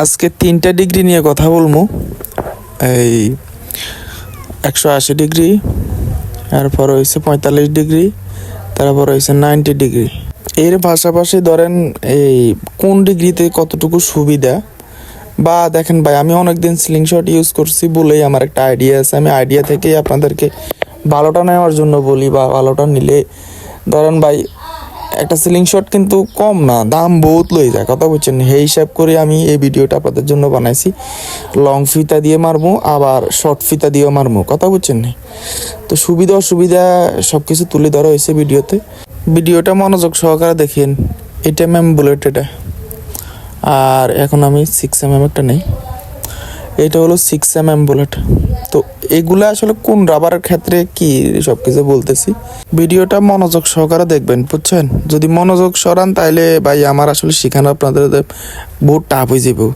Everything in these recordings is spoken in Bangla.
আজকে তিনটা ডিগ্রি নিয়ে কথা বলব এই একশো আশি ডিগ্রি, তারপর হয়েছে পঁয়তাল্লিশ ডিগ্রি, তারপর হয়েছে নাইনটি ডিগ্রি। এর পাশাপাশি ধরেন এই কোন ডিগ্রিতে কতটুকু সুবিধা? বা দেখেন ভাই, আমি অনেকদিন স্লিং শট ইউজ করছি বলেই আমার একটা আইডিয়া আছে। আমি আইডিয়া থেকেই আপনাদেরকে ভালোটা নেওয়ার জন্য বলি বা ভালোটা নিলে। ধরেন ভাই একটা সিলিং শট কিন্তু কম না, দাম বহুত লই যায়। কথা বলছেন সেই হিসাব করে আমি এই ভিডিওটা আপনাদের জন্য বানাইছি। লং ফিতা দিয়ে মারবো, আবার শর্ট ফিতা দিয়েও মারবো, কথা বলছেন তো সুবিধা অসুবিধা সব কিছু তুলে ধরা হয়েছে ভিডিওতে। ভিডিওটা মনোযোগ সহকারে দেখেন এটা ম্যাম বুলেট এটা। আর এখন আমি সিক্স এম এম একটা নেই। এটা হলো সিক্স এম এম বুলেট তো এগুলো আসলে কোন রাবারের ক্ষেত্রে কি সব কিছু বলতেছি। ভিডিওটা মনোযোগ সহকারে দেখবেন, বুঝছেন? যদি মনোযোগ সরান, তাইলে ভাই আমার আসলে শেখানো আপনাদের বহুত টাফ হয়ে যাবে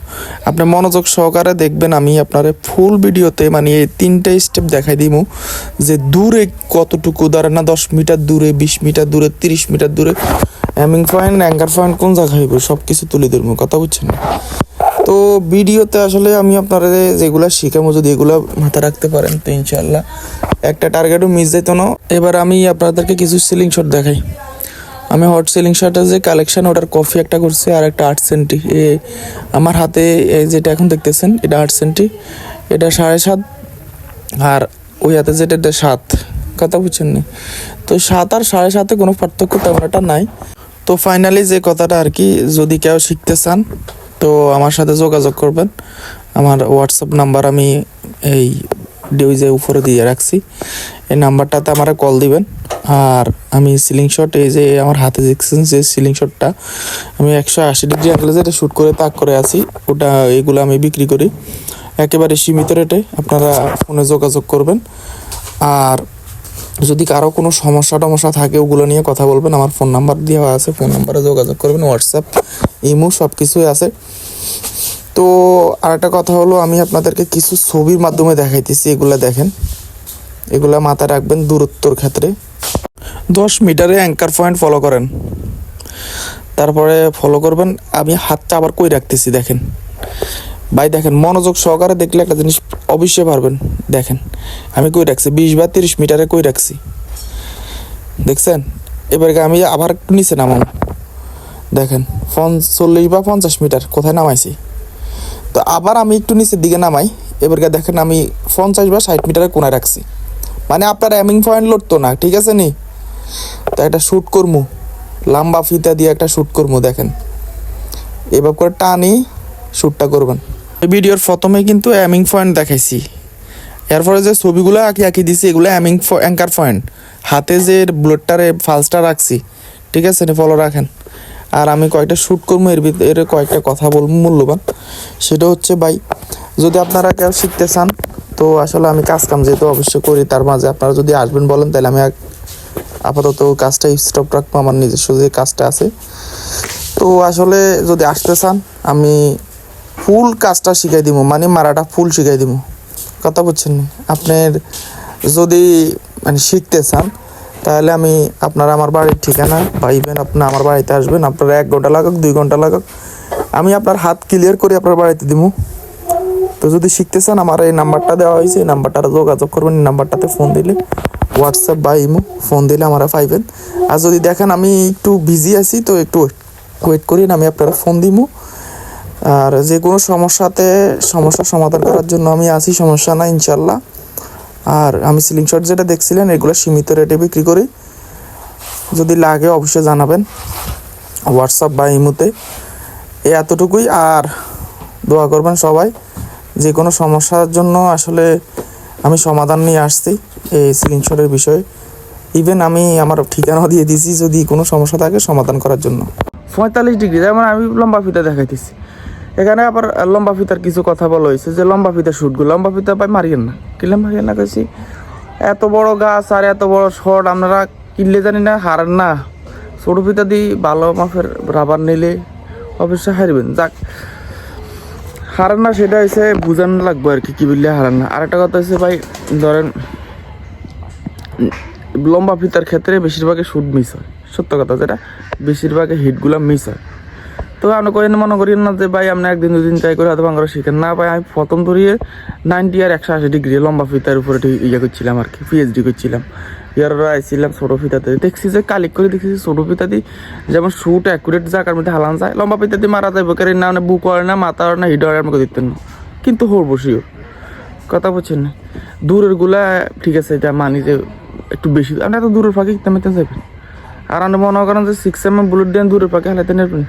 আপনি মনোযোগ সহকারে দেখবেন, আমি আপনার ফুল ভিডিওতে মানে এই তিনটে স্টেপ দেখাই দিব। যে দূরে কতটুকু ধরেন না দশ মিটার দূরে, বিশ মিটার দূরে, তিরিশ মিটার দূরে অ্যামিং পয়েন্ট অ্যাঙ্কার পয়েন্ট কোন জায়গায় হইব সব কিছু তুলে ধরবো, কথা বুঝছেন? তো ভিডিওতে আসলে আমি আপনারা যেগুলা শিখাবো, যদি এগুলো মাথায় রাখতে পারেন, তো ইনশাল্লাহ একটা টার্গেটও মিস যেত না। এবার আমি আপনাদেরকে কিছু সিলিং শট দেখাই। আমি হট সিলিং শটের যে কালেকশন ওটার কফি একটা করছি আর একটা আট সেন্টি আমার হাতে যেটা এখন দেখতেছেন, এটা আট সেন্টি এটা সাড়ে সাত আর ওই হাতে যেটা, এটা সাত। কথা বুঝছেন না? তো সাত আর সাড়ে সাতে কোনো পার্থক্য তেমন একটা নাই। তো ফাইনালি যে কথাটা আর কি, যদি কেউ শিখতে চান তো আমার সাথে যোগাযোগ করবেন। আমার হোয়াটসঅ্যাপ নাম্বার আমি এই ডিউজে উপরে দিয়ে রাখছি। এই নাম্বারটাতে আমার কল দিবেন। আর আমি সিলিং শট এই যে আমার হাতে দেখছেন যে সিলিং শটটা আমি একশো আশি ডিগ্রি অ্যাঙ্গেলে যেটা শ্যুট করে, তাক করে আছি, ওটা এগুলো আমি বিক্রি করি। একেবারে সীমিত রেটে আপনারা ফোনে যোগাযোগ করবেন। আর যদি কারও কোনো সমস্যা টমস্যা থাকে, ওগুলো নিয়ে কথা বলবেন। আমার ফোন নাম্বার দেওয়া আছে ফোন নাম্বারে যোগাযোগ করবেন হোয়াটসঅ্যাপ ইমো সব কিছুই আছে। তো আর একটা কথা হলো, আমি আপনাদেরকে কিছু ছবির মাধ্যমে দেখাইতেছি, এগুলা দেখেন। এগুলা মাথায় রাখবেন দূরত্বর ক্ষেত্রে। দশ মিটারে অ্যাঙ্কার পয়েন্ট ফলো করেন। তারপরে ফলো করবেন, আমি হাতটা আবার কই রাখতেছি, দেখেন। ভাই দেখেন, মনোযোগ সহকারে দেখলে একটা জিনিস অবশ্যই পারবেন। দেখেন, আমি কই রাখছি? বিশ বা তিরিশ মিটারে কই রাখছি? দেখছেন? এবার আমি আবার একটু নিচে নামাম দেখেন চল্লিশ বা পঞ্চাশ মিটার, কোথায় নামাইছি? তো আবার আমি একটু নিচের দিকে নামাই। এবার দেখেন, আমি পঞ্চাশ বা ষাট মিটারে কোনায় রাখছি। মানে আপনার অ্যামিং পয়েন্ট লড়তো না, ঠিক আছে নি? তো একটা শ্যুট করমু। লম্বা ফিতা দিয়ে একটা শ্যুট করমু, দেখেন। এবার করে টানি শ্যুটটা করবেন। ভিডিওর প্রথমে কিন্তু অ্যামিং পয়েন্ট দেখাইছি। এরপরে যে ছবিগুলো আঁকি আঁকি দিছি, এগুলো অ্যামিং অ্যাঙ্কার পয়েন্ট হাতে যে ব্লোডটারে ফালসটা রাখছি, ঠিক আছে ফলো রাখেন। আর আমি কয়েকটা শ্যুট করব, এর ভিতরে কয়েকটা কথা বলব, মূল্যবান। সেটা হচ্ছে ভাই, যদি আপনারা কেউ শিখতে চান, তো আসলে আমি কাজ কাম যেহেতু অবশ্যই করি, তার মাঝে আপনারা যদি আসবেন বলেন, তাহলে আমি আপাতত কাজটা স্টপ রাখব, আমার নিজস্ব যে কাজটা আছে। তো আসলে যদি আসতে চান, আমি ফুল কাজটা শিখাই দিব মানে মারাটা ফুল শিখাই দিব কথা বুঝছেন নি? আপনার যদি মানে শিখতে চান, তাহলে আমি আপনারা আমার বাড়ির ঠিকানা পাইবেন আপনি আমার বাড়িতে আসবেন, আপনার এক ঘণ্টা লাগুক, দুই ঘণ্টা লাগুক, আমি আপনার হাত ক্লিয়ার করে আপনার বাড়িতে দিব তো যদি শিখতে চান, আমার এই নাম্বারটা দেওয়া হয়েছে, এই নাম্বারটা যোগাযোগ করবেন, এই নাম্বারটাতে ফোন দিলে। হোয়াটসঅ্যাপ বা ইমো ফোন দিলে আমরা পাইবেন। আর যদি দেখেন আমি একটু বিজি আছি, তো একটু ওয়েট করিন, আমি আপনারা ফোন দিব আর যে কোনো সমস্যাতে সমস্যার সমাধান করার জন্য আমি আছি, সমস্যা না ইনশাল্লাহ আর আমি সিলিং শট যেটা দেখছিলেন, এগুলো সীমিত রেটে বিক্রি করি। যদি লাগে অবশ্যই জানাবেন হোয়াটসঅ্যাপ বা ইমোতে। এই এতটুকুই, আর দোয়া করবেন সবাই, যে কোনো সমস্যার জন্য আসলে আমি সমাধান নিয়ে আসছি এই সিলিং শটের বিষয়ে। ইভেন আমি আমার ঠিকানাও দিয়ে দিয়েছি, যদি কোনো সমস্যা থাকে সমাধান করার জন্য। পঁয়তাল্লিশ ডিগ্রি যেমন আমি লম্বা ফিতা দেখাইতেছি। এখানে আবার লম্বা ফিতার কিছু কথা বলা হয়েছে যে লম্বা ফিতার শুটগুলো লম্বা ফিতা পাই মারিয়েন না। কিনলে মারিয়েন না কেছি এত বড় গাছ আর এত বড় শট, আপনারা কিনলে জানি না, হারেন না। ছোটো ফিতা দিয়ে ভালো মাফের রাবার নিলে অবশ্যই হারবেন। যাক, হারান না সেটা হচ্ছে বুঝানো লাগবে আর কি কি বললে হারান না। আরেকটা কথা হচ্ছে ভাই, ধরেন, লম্বা ফিতার ক্ষেত্রে বেশিরভাগই শুট মিস হয়। সত্য কথা যেটা, বেশিরভাগই হিটগুলো মিস হয়। তো আপনি করেন মনে করেন না যে ভাই আপনি একদিন, দুদিন ট্রাই করে হয়তো বাংলা শিখেন। না ভাই, আমি প্রথম ধরিয়ে নাইনটি আর একশো আশি ডিগ্রি লম্বা ফিতার উপরে ইয়ে করছিলাম আর কি পিএইচডি করছিলাম। ইয়াররা আইছিলাম ছোটো ফিতাতে দেখছি যে কালিক করে দেখছি ছোটো ফিতা দি যেমন শুট অ্যাকুরেট জায়গার মধ্যে হালান যায়, লম্বা ফিতা দিয়ে মারা যাবে কারণ না বুক হয় না, মাথা হয় না হিড হয় আমাকে দিতেন না। কিন্তু হোর বসিও কথা বলছেন না। দূরেরগুলা ঠিক আছে, এটা মানি যে একটু বেশি। আপনি এত দূরের ফাঁকে কিনতে যাবেন। আর আপনি মনে করেন যে সিক্স এম বুলেট দিয়ে দূরের ফাঁকে হালাতে নেবেন।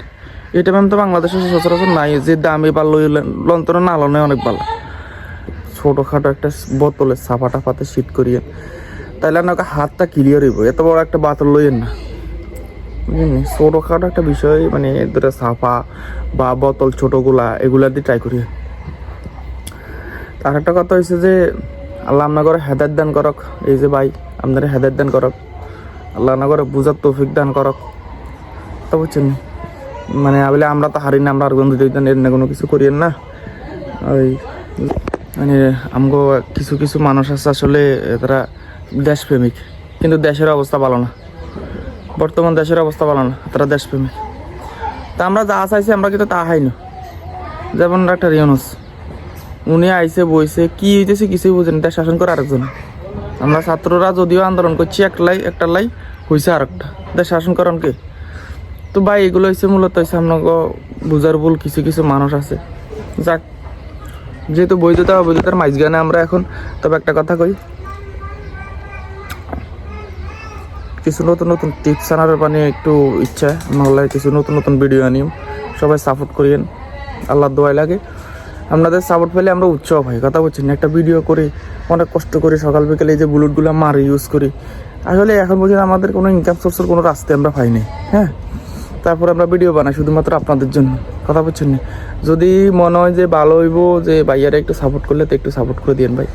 এটা ম্যাম তো বাংলাদেশে সচরাচর নাই। যে দামে বা লই লন্তরে না লনে অনেক ভালো ছোটোখাটো একটা বোতলে সাফা টাফাতে শীত করিয়ে তাইলে আপনাকে হাতটা ক্লিয়ার হইব, এত বড় একটা বাতল লইয়েন না। বুঝলেন? ছোটোখাটো একটা বিষয় মানে এদের সাফা বা বোতল ছোটোগুলা, এগুলা দিয়ে ট্রাই করি তার একটা কথা হয়েছে যে, আল্লাহ আপনার করে হেদায়ত দান করক। এই যে ভাই, আপনার হেদায়ত দান করক। আল্লাহ করে বুঝার তৌফিক দান করক। তো বুঝছেন নি? মানে বলে আমরা তো হারি না, আমরা আর গন্ধ দিতেন এর কোনো কিছু করিয়েন না। ওই মানে আমগো কিছু কিছু মানুষ আছে আসলে তারা দেশপ্রেমিক, কিন্তু দেশের অবস্থা ভালো না। বর্তমান দেশের অবস্থা ভালো না, তারা দেশপ্রেমিক। তা আমরা যা চাইছি আমরা কিন্তু তা হাই না যেমন ডাক্তার ইউনুস, উনি আইসে বইছে, কি হইতেছে কিছুই বুঝেন দেশ শাসন করে আরেকজন। আমরা ছাত্ররা যদিও আন্দোলন করছি এক লাই একটা লাই হয়েছে আরেকটা। দেশ শাসন করেন কে? তো ভাই, এগুলো হচ্ছে মূলত হচ্ছে আপনাকে বুঝার ভুল, কিছু কিছু মানুষ আছে। যাক, যেহেতু বৈধতা, অবৈধতার মাঝখানে আমরা এখন, তবে একটা কথা কই। কিছু নতুন নতুন টিপস আনার মানে একটু ইচ্ছা, নাহলে কিছু নতুন নতুন ভিডিও আনিম। সবাই সাপোর্ট করিয়েন আল্লাহ দোয়াই লাগে। আপনাদের সাপোর্ট পেলে আমরা উৎসাহ হয় কথা বলছি না। একটা ভিডিও করি, অনেক কষ্ট করি, সকাল বিকেলে এই যে বুলেটগুলো মারি ইউজ করি। আসলে এখন পর্যন্ত আমাদের কোনো ইনকাম সোর্সের কোনো রাস্তা আমরা পাইনি হ্যাঁ? তারপর আমরা ভিডিও বানাই শুধুমাত্র আপনাদের জন্য। কথা বলছেন যদি মনে হয় যে ভালো হইব, যে ভাইয়ারা একটু সাপোর্ট করলে তো একটু সাপোর্ট করে দিন ভাই।